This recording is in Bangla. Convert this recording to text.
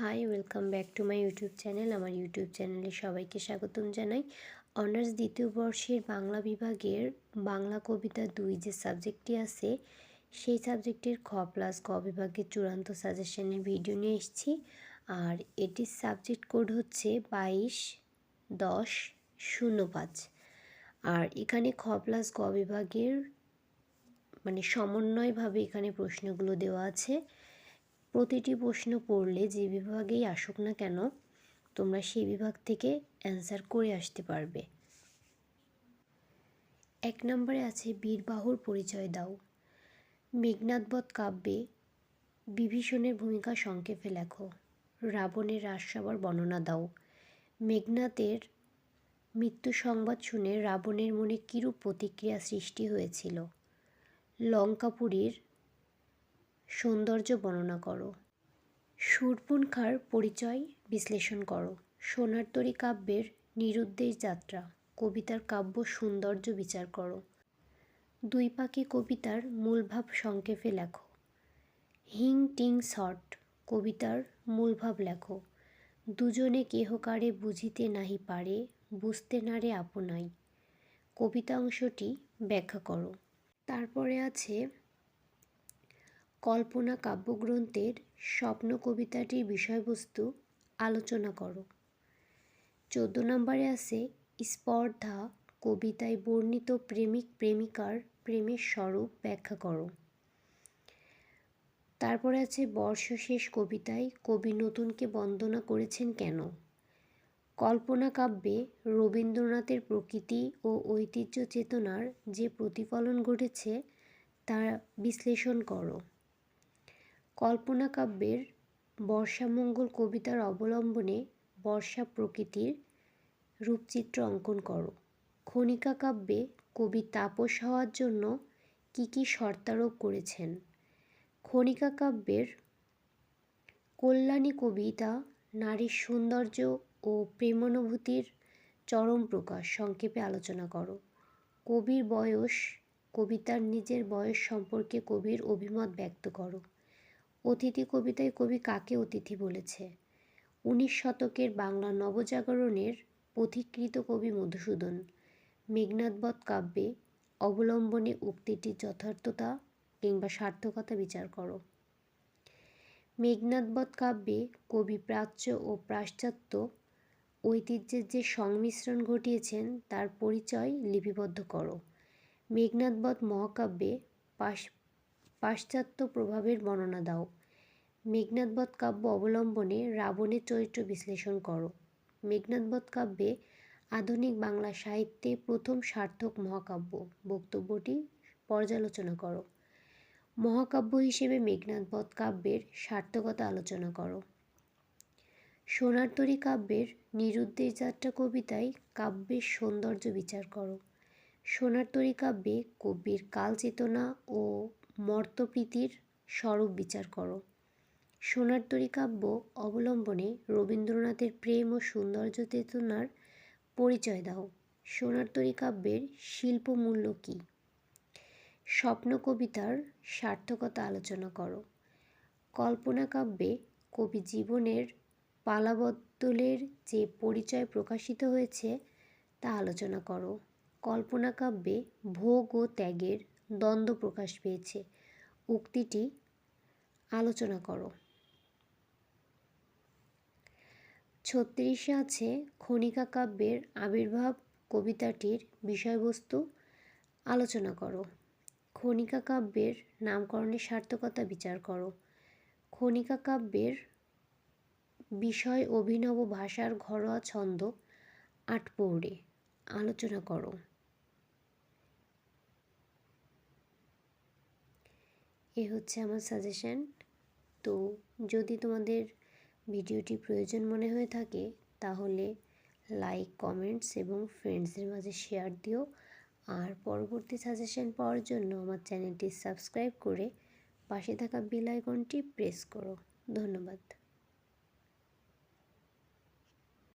Hi welcome back to my YouTube channel আমার ইউটিউব চ্যানেলে সবাইকে স্বাগতম জানাই। অনার্স দ্বিতীয় বর্ষের বাংলা বিভাগের বাংলা কবিতা দুই যে সাবজেক্টটি আছে, সেই সাবজেক্টের খ প্লাস ক বিভাগের চূড়ান্ত সাজেশনের ভিডিও নিয়ে এসেছি। আর এটির সাবজেক্ট কোড হচ্ছে বাইশ দশ শূন্য পাঁচ। আর এখানে খ প্লাস ক বিভাগের মানে সমন্বয়ভাবে এখানে প্রশ্নগুলো দেওয়া আছে। প্রতিটি প্রশ্ন পড়লে যে বিভাগেই আসুক না কেন, তোমরা সেই বিভাগ থেকে অ্যান্সার করে আসতে পারবে। এক নম্বরে আছে বীরবাহুর পরিচয় দাও। মেঘনাথবধ কাব্যে বিভীষণের ভূমিকা সংক্ষেপে লেখো। রাবণের রাজসভার বর্ণনা দাও। মেঘনাথের মৃত্যু সংবাদ শুনে রাবণের মনে কিরূপ প্রতিক্রিয়া সৃষ্টি হয়েছিল? লঙ্কাপুরীর সৌন্দর্য বর্ণনা করো। সুরপুনখার পরিচয় বিশ্লেষণ করো। সোনার তরী কাব্যের নিরুদ্দেশ যাত্রা। কবিতার কাব্য সৌন্দর্য বিচার করো। দুই পাখি কবিতার মূলভাব সংক্ষেপে লেখো। হিং টিং শট কবিতার মূলভাব লেখো। দুজনে কেহকারে বুঝিতে নাহি পারে, বুঝতে নারে আপনাই কবিতা অংশটি ব্যাখ্যা করো। তারপরে আছে কল্পনা কাব্যগ্রন্থের স্বপ্ন কবিতাটির বিষয়বস্তু আলোচনা করো। চোদ্দ নম্বরে আছে স্পর্ধা, কবিতায় বর্ণিত প্রেমিক প্রেমিকার প্রেমের স্বরূপ ব্যাখ্যা করো। তারপরে আছে বর্ষশেষ কবিতায় কবি নতুনকে বন্দনা করেছেন কেন? কল্পনা কাব্যে রবীন্দ্রনাথের প্রকৃতি ও ঐতিহ্য চেতনার যে প্রতিফলন ঘটেছে, তা বিশ্লেষণ করো। কল্পনা কাব্যের বর্ষামঙ্গল কবিতার অবলম্বনে বর্ষা প্রকৃতির রূপচিত্র অঙ্কন করো। খনিকা কাব্যে কবি তাপস হওয়ার জন্য কী কী শর্তারোপ করেছেন? খনিকা কাব্যের কল্যাণী কবিতা, নারীর সৌন্দর্য ও প্রেমানুভূতির চরম প্রকাশ সংক্ষেপে আলোচনা করো। কবির বয়স, কবিতার নিজের বয়স সম্পর্কে কবির অভিমত ব্যক্ত করো। অতিথি কবিতায় কবি কাকে অতিথি বলেছে? উনিশ শতকের বাংলা নবজাগরণের পথিকৃত কবি মধুসূদন মেঘনাথবধ কাব্যে অবলম্বনে উক্তিটির যথার্থতা কিংবা সার্থকতা বিচার করো। মেঘনাথবধ কাব্যে কবি প্রাচ্য ও পাশ্চাত্য ঐতিহ্যের যে সংমিশ্রণ ঘটিয়েছেন, তার পরিচয় লিপিবদ্ধ করো। মেঘনাথবধ মহাকাব্যে পাশ পাশ্চাত্য প্রভাবের বর্ণনা দাও। মেঘনাথবধ কাব্য অবলম্বনে রাবণের চরিত্র বিশ্লেষণ করো। মেঘনাথবধ কাব্যে আধুনিক বাংলা সাহিত্যে প্রথম সার্থক মহাকাব্য। বক্তব্যটি পর্যালোচনা করো। মহাকাব্য হিসেবে মেঘনাথবধ কাব্যের সার্থকতা আলোচনা করো। সোনারতরী কাব্যের নিরুদ্দেশ যাত্রা কবিতায় কাব্যের সৌন্দর্য বিচার করো। সোনারতরী কাব্যে কবির কালচেতনা ও মর্তপ্রীতির স্বরূপ বিচার করো। সোনার তরী কাব্য অবলম্বনে রবীন্দ্রনাথের প্রেম ও সৌন্দর্য চেতনার পরিচয় দাও। সোনার তরী কাব্যের শিল্পমূল্য কী? স্বপ্ন কবিতার সার্থকতা আলোচনা করো। কল্পনা কাব্যে কবি জীবনের পালাবদলের যে পরিচয় প্রকাশিত হয়েছে তা আলোচনা করো। কল্পনা কাব্যে ভোগ ও ত্যাগের দ্বন্দ্ব প্রকাশ পেয়েছে। উক্তিটি, আলোচনা করো। ছত্রিশে আছে খনিকা কাব্যের আবির্ভাব কবিতাটির বিষয়বস্তু। আলোচনা করো। খনিকা কাব্যের নামকরণের সার্থকতা বিচার করো। খনিকা কাব্যের বিষয় অভিনব ভাষার ঘরোয়া ছন্দ আটপৌড়ে আলোচনা করো। এ হচ্ছে আমার সাজেশান তো যদি তোমাদের ভিডিওটি প্রয়োজন মনে হয়ে থাকে, তাহলে লাইক কমেন্টস এবং ফ্রেন্ডসদের মাঝে শেয়ার দিও। আর পরবর্তী সাজেশান পাওয়ার জন্য আমার চ্যানেলটি সাবস্ক্রাইব করে পাশে থাকা বেল আইকনটি প্রেস করো। ধন্যবাদ।